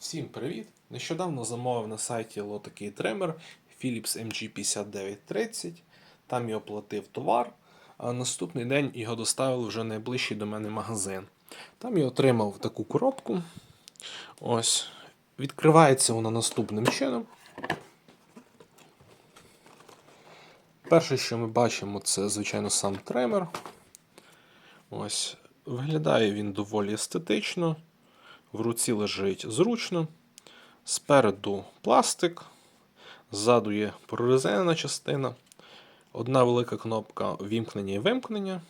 Всім привіт! Нещодавно замовив на сайті ло такий тример Philips MG5930. Там я оплатив товар, а наступний день його доставили вже найближчий до мене магазин. Там я отримав таку коробку. Ось. Відкривається вона наступним чином. Перше, що ми бачимо, це, звичайно, сам тример. Ось. Виглядає він доволі естетично. В руці лежить зручно. Спереду пластик, ззаду є прорезинена частина. Одна велика кнопка вімкнення і вимкнення.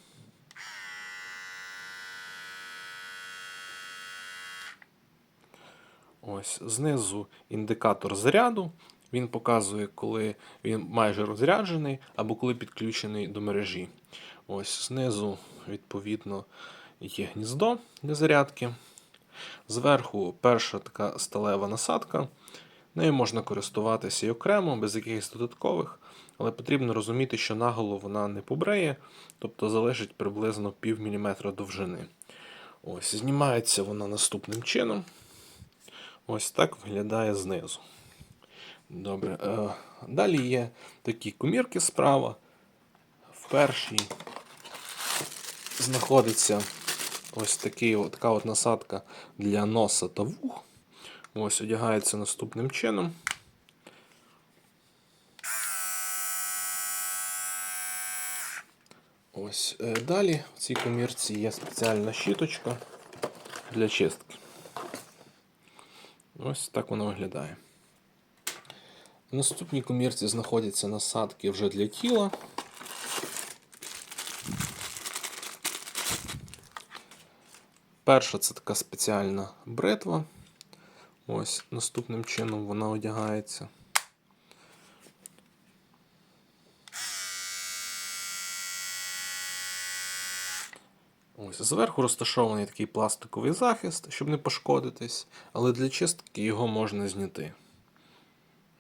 Ось знизу індикатор заряду. Він показує, коли він майже розряджений або коли підключений до мережі. Ось знизу, відповідно, є гніздо для зарядки. Зверху перша така сталева насадка. Нею можна користуватися і окремо, без якихось додаткових, але потрібно розуміти, що наголо вона не побреє, тобто залежить приблизно пів міліметра довжини. Ось, Знімається вона наступним чином. Ось так виглядає знизу. Добре. Е, Далі є такі комірки справа. В першій знаходиться ось такий, така от насадка для носа та вух. Ось одягається наступним чином. Ось е, далі в цій комірці є спеціальна щіточка для чистки. Ось так воно виглядає. В наступній комірці знаходяться насадки вже для тіла. Перша це така спеціальна бритва. Ось наступним чином вона одягається. Ось зверху розташований такий пластиковий захист, щоб не пошкодитись, але для чистки його можна зняти.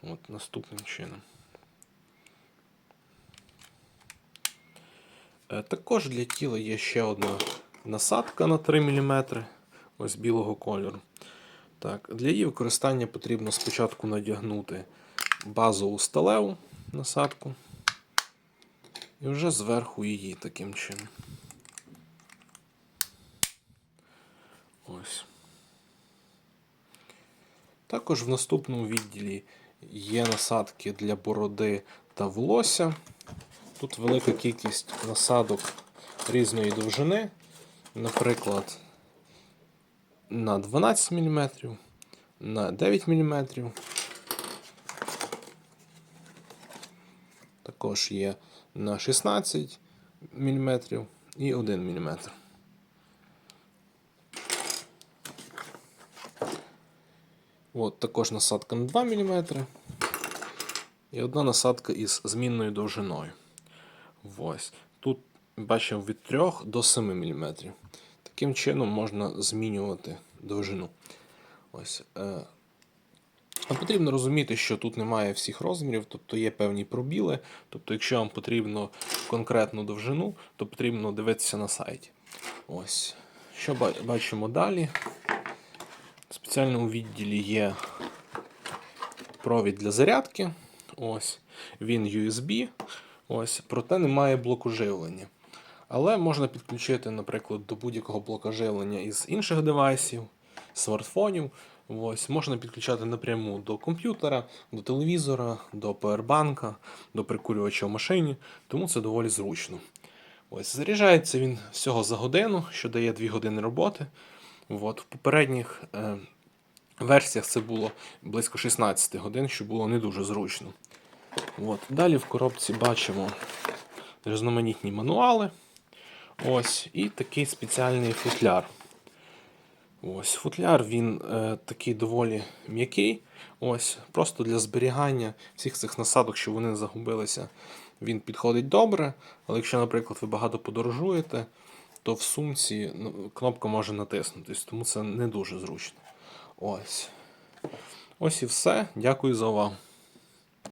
От наступним чином. Е, Також для тіла є ще одна насадка на 3 мм, ось білого кольору. Так, Для її використання потрібно спочатку надягнути базову сталеву насадку і вже зверху її таким чином. Ось. Також в наступному відділі є насадки для бороди та волосся. Тут велика кількість насадок різної довжини, наприклад, на 12 мм, на 9 мм. Також є на 16 мм і 1 мм. От також насадка на 2 мм. І одна насадка із змінною довжиною. Ось. Бачимо від 3 до 7 мм. Таким чином можна змінювати довжину. Ось. Е. Потрібно розуміти, що тут немає всіх розмірів, тобто є певні пробіли. Тобто, якщо вам потрібно конкретну довжину, то потрібно дивитися на сайті. Ось. Що бачимо далі? В спеціальному відділі є провід для зарядки. Ось. Він USB. Ось. Проте немає блоку живлення. Але можна підключити, наприклад, до будь-якого блока живлення із інших девайсів, смартфонів. Ось. Можна підключати напряму до комп'ютера, до телевізора, до павербанка, до прикурювача в машині, тому це доволі зручно. Ось. Заряджається він всього за годину, що дає 2 години роботи. От. В попередніх е, версіях це було близько 16 годин, що було не дуже зручно. От. Далі в коробці бачимо різноманітні мануали. Ось, і такий спеціальний футляр. Ось, Футляр він е, такий доволі м'який. Ось, Просто для зберігання всіх цих насадок, щоб вони загубилися, він підходить добре. Але якщо, наприклад, ви багато подорожуєте, то в сумці ну, кнопка може натиснутись, тому це не дуже зручно. Ось. Ось і все. Дякую за увагу.